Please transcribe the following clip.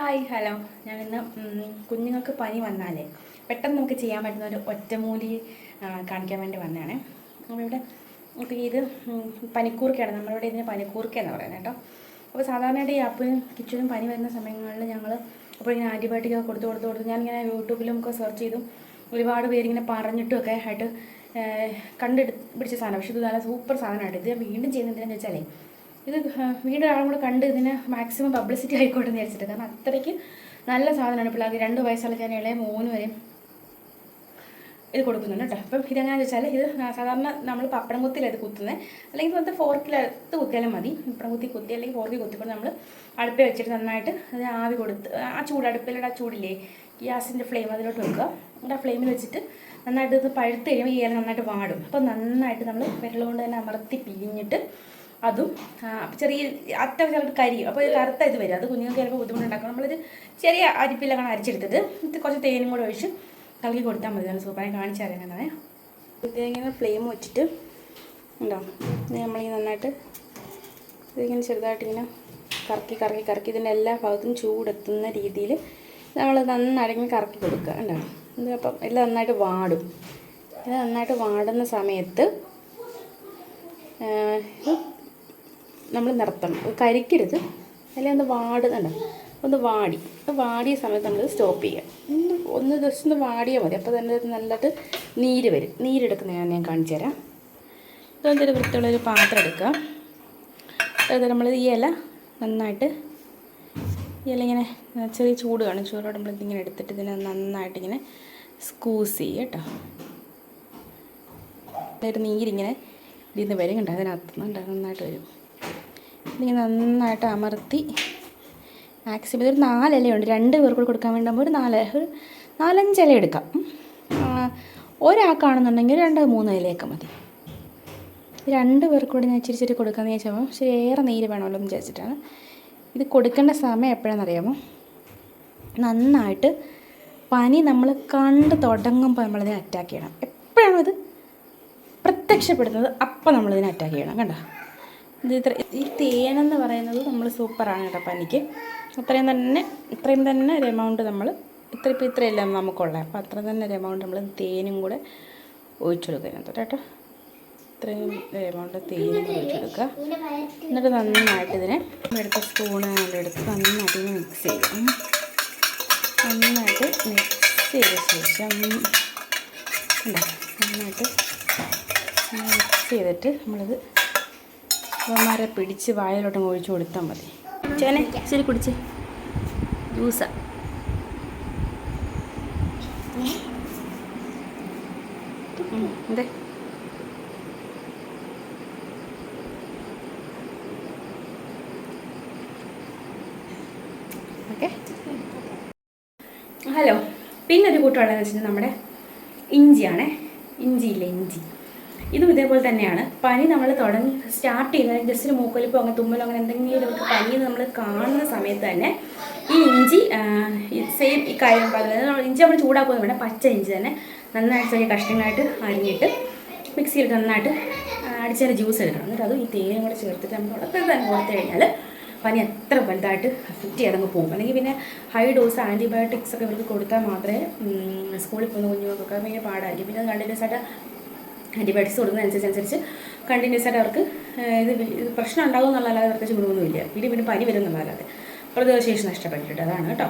Hi hello. ഞാൻ ഇന്ന് കുഞ്ഞുങ്ങൾക്ക് പനി വന്നാലേ പെട്ടെന്ന് നമുക്ക് ചെയ്യാൻ പറ്റുന്ന ഒരു ഒറ്റമൂലി കാണിക്കാൻ വേണ്ടി വന്നതാണ്. അപ്പോൾ ഇവിടെ നമുക്ക് ഇത് പനിക്കൂർക്കയാണ്. നമ്മളിവിടെ ഇതിന് പനിക്കൂർക്ക എന്ന് പറയുന്നത് കേട്ടോ. അപ്പോൾ സാധാരണയായിട്ട് ഈ അപ്പനും കിച്ചനും പനി വരുന്ന സമയങ്ങളിൽ ഞങ്ങൾ അപ്പോൾ ഇങ്ങനെ ആന്റിബയോട്ടിക്കൊക്കെ കൊടുത്ത് കൊടുത്ത് കൊടുത്ത് ഞാനിങ്ങനെ യൂട്യൂബിലും ഒക്കെ സെർച്ച് ചെയ്തു ഒരുപാട് പേരിങ്ങനെ പറഞ്ഞിട്ടും ഒക്കെ ആയിട്ട് കണ്ടെടുത്ത് കണ്ടെടു പിടിച്ച സാധനം. പക്ഷേ ഇത് നല്ല സൂപ്പർ സാധനമായിട്ട് ഇത് വീണ്ടും ചെയ്യുന്നത് എന്തിനാണെന്ന് വെച്ചാലേ ഇത് വീണ്ടും ആളും കൂടെ കണ്ട് ഇതിന് മാക്സിമം പബ്ലിസിറ്റി ആയിക്കോട്ടെ എന്ന് വിചാരിച്ചിട്ട്. കാരണം അത്രയ്ക്ക് നല്ല സാധനമാണ് പിള്ളേർക്ക്. രണ്ട് വയസ്സുള്ള ഞാൻ ഇളയ മൂന്ന് വരെയും ഇത് കൊടുക്കുന്നുണ്ട് കേട്ടോ. അപ്പം ഇതെങ്ങനെയാണെന്ന് വെച്ചാൽ ഇത് സാധാരണ നമ്മൾ പപ്പടം കുത്തിയിലാണ് ഇത് കുത്തുന്നത് അല്ലെങ്കിൽ ഇപ്പോഴത്തെ ഫോർക്കിലടുത്ത് കുത്തിയാലും മതി. പപ്പടം കുത്തി കുത്തി അല്ലെങ്കിൽ ഫോർക്കിൽ കുത്തിക്കൊണ്ട് നമ്മൾ അടുപ്പിൽ വെച്ചിട്ട് നന്നായിട്ട് അത് ആവി കൊടുത്ത് ആ ചൂട് അടുപ്പിലുള്ള ആ ചൂടില്ലേ ഗ്യാസിന്റെ ഫ്ലെയിം അതിലോട്ട് വെക്കുക. എന്നിട്ട് ആ ഫ്ലെയിമിൽ വെച്ചിട്ട് നന്നായിട്ട് ഇത് പഴുത്ത് കഴിയുമ്പോൾ ഈ ഇല നന്നായിട്ട് വാടും. അപ്പോൾ നന്നായിട്ട് നമ്മൾ വെള്ളം കൊണ്ട് തന്നെ അമർത്തി പിഴിഞ്ഞിട്ട് അതും ചെറിയ അത്ര ചിലപ്പോൾ കരിയും അപ്പോൾ ഇത് കറുത്ത ഇത് വരും. അത് കുഞ്ഞുങ്ങൾക്ക് ചിലപ്പോൾ ബുദ്ധിമുട്ടുണ്ടാക്കും. നമ്മളൊരു ചെറിയ അരിപ്പിലാണ് അരിച്ചെടുത്തത്. ഇത് കുറച്ച് തേനും കൂടെ ഒഴിച്ച് കലക്കി കൊടുത്താൽ മതി. നല്ല സൂപ്പറായി കാണിച്ചു തരാം അങ്ങനെ ഇതിങ്ങനെ ഫ്ലെയിം വെച്ചിട്ട് ഉണ്ടോ? ഇത് നമ്മളിങ്ങനെ നന്നായിട്ട് ഇതിങ്ങനെ ചെറുതായിട്ട് ഇങ്ങനെ കറക്കി കറക്കി കറക്കി ഇതിന്റെ എല്ലാ ഭാഗത്തും ചൂടെത്തുന്ന രീതിയിൽ നമ്മൾ നന്നായിട്ട് ഇങ്ങനെ കറക്കി കൊടുക്കുക ഉണ്ടോ ഇത് അപ്പം എല്ലാം നന്നായിട്ട് വാടും. ഇത് നന്നായിട്ട് വാടുന്ന സമയത്ത് നമ്മൾ നിർത്തണം. കരിക്കരുത്. അല്ലെങ്കിൽ ഒന്ന് വാടുന്നുണ്ട് ഒന്ന് വാടി. വാടിയ സമയത്ത് നമ്മൾ സ്റ്റോപ്പ് ചെയ്യുക ഒന്ന് ഒന്ന് ജസ്റ്റ് ഒന്ന് വാടിയാൽ മതി. അപ്പോൾ തന്നെ നല്ലത് നീര് വരും. നീരെടുക്കുന്ന ഞാൻ ഞാൻ കാണിച്ചു തരാം. ഇതൊന്നൊരു വൃത്തിയുള്ളൊരു പാത്രം എടുക്കുക അതായത് നമ്മൾ ഈ ഇല നന്നായിട്ട് ഇല ഇങ്ങനെ ചെറിയ ചൂട് കാണും. ചൂടോടെ നമ്മൾ ഇതിങ്ങനെ എടുത്തിട്ട് ഇതിനെ നന്നായിട്ട് ഇങ്ങനെ സ്കൂസ് ചെയ്യുക കേട്ടോ. അതായത് നീരിങ്ങനെ ഇതിൽ നിന്ന് വരും കണ്ടോ? അതിനകത്ത് നിന്ന് നന്നായിട്ട് വരും. ഇതിങ്ങനെ നന്നായിട്ട് അമർത്തി മാക്സിമം ഇതൊരു നാലിലയുണ്ട്. രണ്ട് പേർക്ക് കൊടുക്കാൻ വേണ്ടുമ്പോൾ ഒരു നാല് ഒരു നാലഞ്ച് ഇല എടുക്കാം ഒരാൾക്കാണെന്നുണ്ടെങ്കിൽ രണ്ട് മൂന്ന് ഇലയൊക്കെ മതി. രണ്ട് പേർക്ക് കൂടി ഞാൻ ഇച്ചിരി ഇച്ചിരി കൊടുക്കാമെന്ന് ചോദിച്ചപ്പോൾ പക്ഷേ ഏറെ നീര് വേണമല്ലോ എന്ന് വിചാരിച്ചിട്ടാണ്. ഇത് കൊടുക്കേണ്ട സമയം എപ്പോഴാണെന്നറിയാമോ? നന്നായിട്ട് പനി നമ്മൾ കണ്ട് തുടങ്ങുമ്പോൾ നമ്മളിതിനെ അറ്റാക്ക് ചെയ്യണം. എപ്പോഴാണോ ഇത് പ്രത്യക്ഷപ്പെടുന്നത് അപ്പം നമ്മളിതിനെ അറ്റാക്ക് ചെയ്യണം കണ്ടോ? ഇത് ഈ തേനെന്ന് പറയുന്നത് നമ്മൾ സൂപ്പറാണ് കേട്ടോ പനിക്ക്. അത്രയും തന്നെ ഇത്രയും തന്നെ ഒരു എമൗണ്ട് നമ്മൾ ഇത്ര ഇപ്പം ഇത്രയല്ല നമുക്കുള്ളത് അപ്പോൾ അത്ര തന്നെ ഒരു എമൗണ്ട് നമ്മൾ തേനും കൂടെ ഒഴിച്ചു കൊടുക്കുന്നത് കേട്ടോ. ഇത്രയും എമൗണ്ട് തേനും കൂടെ ഒഴിച്ചു കൊടുക്കുക എന്നിട്ട് നന്നായിട്ട് ഇതിനെ എടുത്ത സ്പൂണ് എടുത്ത് നന്നായിട്ട് മിക്സ് ചെയ്യാം നന്നായിട്ട് മിക്സ് ചെയ്ത ശേഷം നന്നായിട്ട് മിക്സ് ചെയ്തിട്ട് നമ്മളിത് ഇവന്മാരെ പിടിച്ച് വായിലോട്ട് ഒഴിച്ചു കൊടുത്താൽ മതി. ചേനെ ശരി കുടിച്ച്. ജ്യൂസ. ഹലോ പിന്നെ ഒരു കൂട്ടമുള്ളതെന്ന് വെച്ചിട്ടുണ്ടെങ്കിൽ നമ്മുടെ ഇഞ്ചിയാണേ. ഇഞ്ചിയില്ലേ ഇഞ്ചി. ഇതും ഇതേപോലെ തന്നെയാണ്. പനി നമ്മൾ തുടങ്ങി സ്റ്റാർട്ട് ചെയ്യുന്നത് ജസ്റ്റ് മൂക്കൊലിപ്പോ അങ്ങനെ തുമ്മലോ അങ്ങനെ എന്തെങ്കിലും പനി നമ്മൾ കാണുന്ന സമയത്ത് തന്നെ ഈ ഇഞ്ചി സെയിം ഈ കാര്യം ഇഞ്ചി നമ്മൾ ചൂടാക്കുന്നത് വേണം പച്ച ഇഞ്ചി തന്നെ നന്നായിട്ട് ചെറിയ കഷ്ണങ്ങളായിട്ട് അരിഞ്ഞിട്ട് മിക്സിയിൽ നന്നായിട്ട് അടിച്ചതിന്റെ ജ്യൂസ് എടുക്കണം. എന്നിട്ട് അതും ഈ തേനും കൂടെ ചേർത്തിട്ട് നമ്മൾ തുടക്കത്തിൽ തന്നെ കൊടുത്തു കഴിഞ്ഞാൽ പനി എത്ര വലുതായിട്ട് അഫക്റ്റ് ചെയ്തങ്ങ് പോകും. അല്ലെങ്കിൽ പിന്നെ ഹൈ ഡോസ് ആന്റിബയോട്ടിക്സ് ഒക്കെ ഇവർക്ക് കൊടുത്താൽ മാത്രമേ സ്കൂളിൽ പോകുന്ന കുഞ്ഞുങ്ങൾക്കൊക്കെ ഭയങ്കര പാടായിരിക്കും. പിന്നെ കണ്ടിന്യൂസ് ആയിട്ട് ആന്റിബയോട്ടിക്സ് കൊടുക്കുന്നതനുസരിച്ചനുസരിച്ച് കണ്ടിന്യൂസ് ആയിട്ട് അവർക്ക് ഇത് പ്രശ്നം ഉണ്ടാകും എന്നുള്ളതല്ലാതെ പ്രത്യേകിച്ച് ഗുണമൊന്നുമില്ല പിന്നെ പിന്നെ പനി വരും എന്നുള്ളതല്ലാതെ പ്രതിരോധശേഷി നഷ്ടപ്പെട്ടിട്ട് അതാണ് കേട്ടോ.